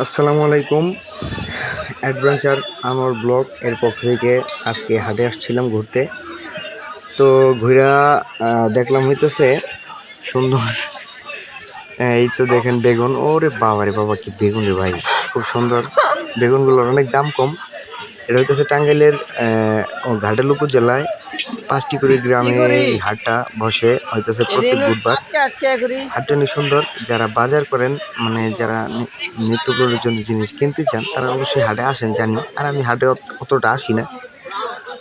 আসসালামু আলাইকুম। অ্যাডভেঞ্চার আমার ব্লগ এর পক্ষ থেকে আজকে হাটে আসছিলাম ঘুরতে। তো ঘুরা দেখলাম হইতেছে সুন্দর। এই তো দেখেন বেগুন। ওরে বাবা রে বাবা কি বেগুন রে ভাই খুব সুন্দর। বেগুনগুলোর অনেক দাম কম। এটা হইতেছে টাঙ্গাইলের ঘাটাল উপজেলায় পাঁচটি করে গ্রামে এই হাটটা বসে। হইতেছে প্রত্যেক বুধবার। হাটটা সুন্দর, যারা বাজার করেন মানে যারা নিত্য প্রয়োজনীয় জিনিস কিনতে চান, তারা অবশ্যই হাটে আসেন, জানি। আর আমি হাটে অত- অতটা আসি না।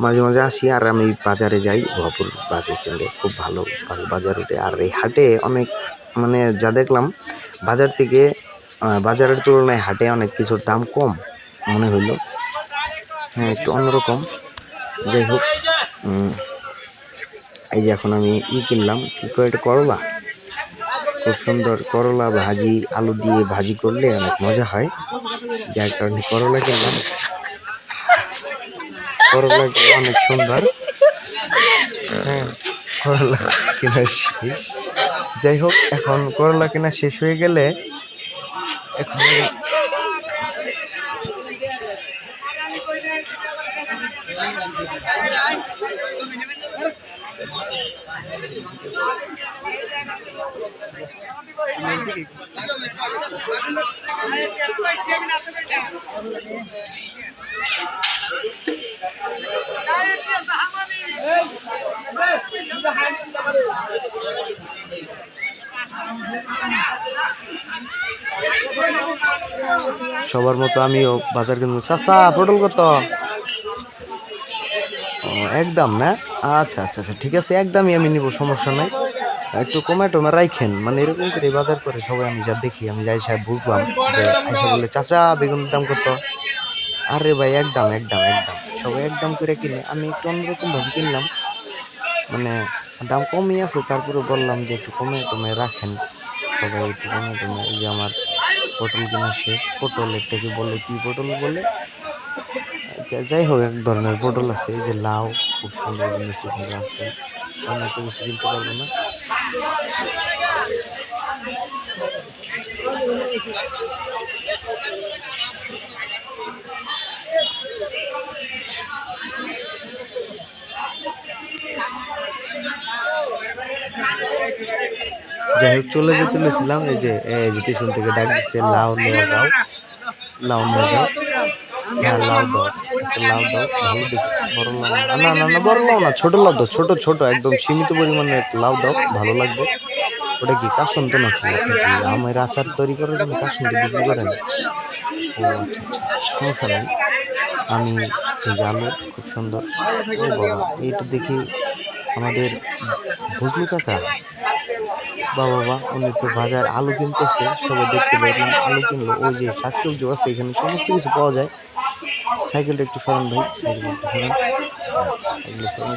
মাঝে মাঝে আসি, আর আমি বাজারে যাই, ভরপুর বাস স্ট্যান্ডে, খুব ভালো বাজার ওঠে। আর এই হাটে অনেক মানে যা দেখলাম, বাজার থেকে বাজারের তুলনায় হাটে অনেক কিছুর দাম কম, মনে হইল। হ্যাঁ একটু অন্যরকম। যাই হোক এই যে এখন আমি ই কিনলাম, কী করে এটা করলা? খুব সুন্দর করলা ভাজি, আলু দিয়ে ভাজি করলে অনেক মজা হয়। যার কারণে করলা কিনলাম। করলা অনেক সুন্দর। হ্যাঁ করলা কেনা শেষ। যাই হোক, এখন করলা কেনা শেষ হয়ে গেলে এখন সবার মতো আমিও বাজার কিনবো। চাচা পটল কত? একদম না? আচ্ছা আচ্ছা আচ্ছা ঠিক আছে, একদমই আমি নিব, সমস্যা নাই। একটু কমে টমে রাইখেন মানে এরকম করে বাজার করে সবাই, আমি যা দেখি, আমি যাই সাহেব বুঝলাম যে বলে চাচা বেগুনের দাম কত? আরে ভাই, একদম একদম একদম। সবাই একদম করে কিনে, আমি একটু অন্যরকম ভাবে কিনলাম। মানে দাম কমই আছে তারপরে বললাম যে একটু কমে টমে রাখেন। সবাই একটু কমে টমে, এই যে আমার পটল কেনা শেষ। পটল এটাকে বলে, কি পটল বলে? যাই হোক, এক ধরনের পটল আছে যে লাউ, খুব সুন্দর মিষ্টি সুন্দর আছে। আমি এত কিছু কিনতে পারব না। যাই হোক, চলে যেতে তুলেছিলাম এই যে এই যে পিছন থেকে ডাক দিচ্ছে লাউ নিয়ে যাও। লাউ নিয়ে যাও। হ্যাঁ লাউ দাও। লাউ দাও ভালো দেখি বড় লাউ না না না, বড় লাউ না, ছোট লাউ দাও, ছোট ছোট, একদম সীমিত পরিমাণে লাউ দাও, ভালো লাগবে। ওটা কি কাসন তো নাকি? আমের আচার তৈরি করার জন্য কাসন তো বিক্রি করেন? ও আচ্ছা আচ্ছা সমস্যা নেই। আমি আলু খুব সুন্দর। এইটা দেখি আমাদের বুঝলু কাকা বাবা বাবা, উনি তো বাজার আলু কিনতেছে, সবাই দেখতে পাইলাম আলু কিনলো। ওই যে শাকসবজি আছে, এখানে সমস্ত কিছু পাওয়া যায়। সাইকেলটা একটু সরান ভাই সাইকেলটা একটু সরান। সাইকেলটা সরান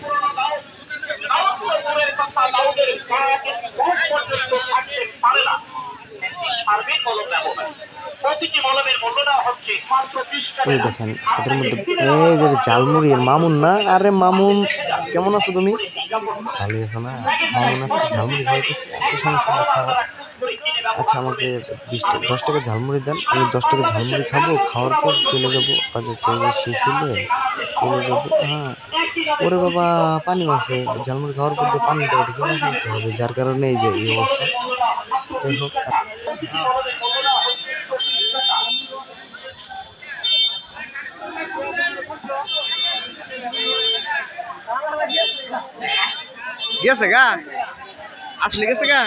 এই দেখেন, এটার মধ্যে এই যে ঝালমুড়ির মামুন না? আরে মামুন, কেমন আছো তুমি? ভালো আছো না? মামুন আজকে ঝালমুড়ি খাইতেছে আচ্ছা সমস্যা নেই খাওয়া আচ্ছা আমাকে বিশ দশ টাকা ঝালমুড়ি দেন। আমি দশ টাকা ঝালমুড়ি খাব, খাওয়ার পর চলে যাব। বাজার চলে শেষ হলে চলে যাব হ্যাঁ। ওরে বাবা পানি আছে। ঝালমুড়ি খাওয়ার পর তো কিনে খাইতে হবে, যার কারণে এই যে এই অবস্থা। যাই হোক গেছে গা আসলে গেছে গা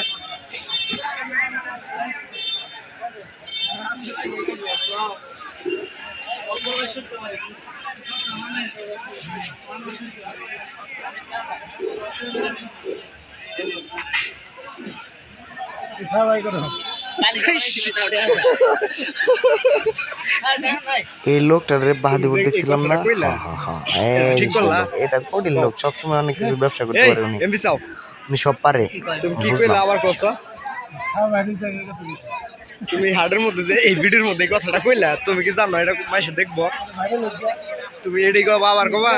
এই লোকটারে বাহাদুর দেখছিলাম না? হ্যাঁ, হ্যাঁ, হ্যাঁ, এই ঠিক এটা কোটির লোক সবসময় অনেক কিছু ব্যবসা করতে পারে উনি। উনি সব পারে। তুমি কি কইলা আবার কইছো। তুমি হার্ডের মধ্যে যে এই ভিডিওর মধ্যে কথাটা কইলা তুমি কি জানো এটা মাইসে দেখব? তুমি এটাই কবা আবার কবা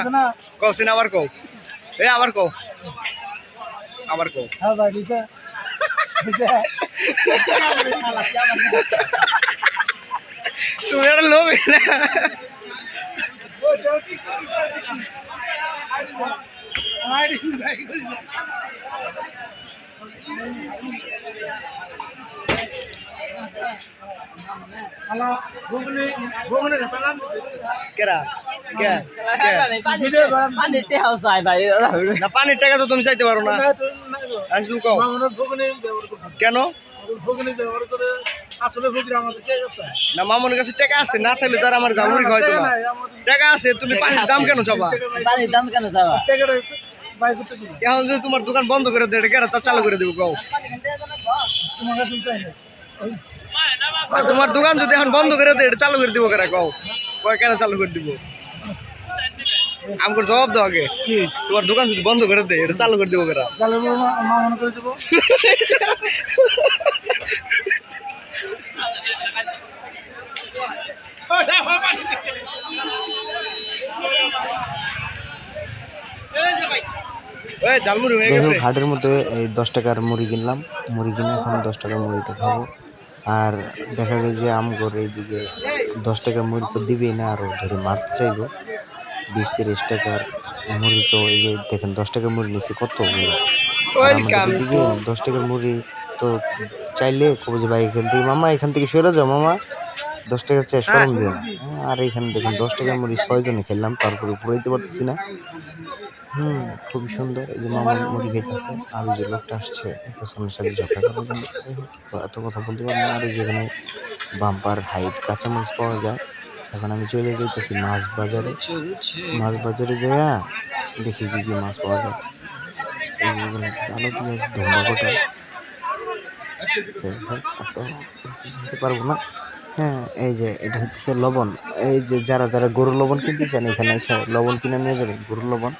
কওছিন আবার কও। এই আবার কও। আবার কও। তুমি এটা লোক না পানির টাকা তো তুমি চাইতে পারো না। কেন? না মামুনের কাছে টাকা আছে না থাকলে তার আমার জামুরি হয়তো না। টাকা আছে তুমি পানির দাম কেন চাবা? এখন যদি তোমার দোকান বন্ধ করে দেয় কেন তা চালু করে দেবো কও। আর তোমার দোকান যদি এখন বন্ধ করে দেয় এটা চালু করে দিব কেন কও? কয় কেন চালু করে দিব? আমাকে জবাব দাও আগে। তোমার দোকান যদি বন্ধ করে দেয় এটা চালু করে দিব কেন হয়ে যাই গেছে হোক হাটের মধ্যে এই দশ টাকার মুড়ি কিনলাম। মুড়ি কিনে এখন দশ টাকার মুড়িটা খাব। আর দেখা যায় যে আমগর এইদিকে দশ টাকার মুড়ি তো দিবেই না আরও ধরে মারতে চাইব। বিশ তিরিশ টাকার মুড়ি তো এই যে দেখেন দশ টাকার মুড়ি নিচ্ছে এদিকে দশ টাকার মুড়ি তো চাইলে কবে যে ভাই এখান থেকে, মামা, এখান থেকে সরে যাও, মামা। দশ টাকার চেয়ে সরম দিও। না আর এখানে দেখুন, দশ টাকার মুড়ি ছয়জনে খেললাম তারপরে পুরাইতে পারতেছি না। হুম, খুবই সুন্দর। এই যে মামা মুড়ি খাইতেছে, আর যে লোকটা আসছে সোনার সাথে ঝগড়া করার জন্য। এত কথা বলতে পারব আর যেখানে বাম্পার হাইট কাঁচামরিচ পাওয়া যায়। এখন আমি চলে যাইতেছি মাছ বাজারে। মাছ বাজারে যাইয়া দেখি কি কি মাছ পাওয়া যায়। এই যে আলো পেঁয়াজ, ধম্বা যাই হোক, অত বলতে পারব না। হ্যাঁ এই যে, এটা হচ্ছে লবণ। এই যে, যারা যারা গরুর লবণ কিনতে চান, এখানে এসে লবণ কিনে নিয়ে যাবেন, গরুর লবণ।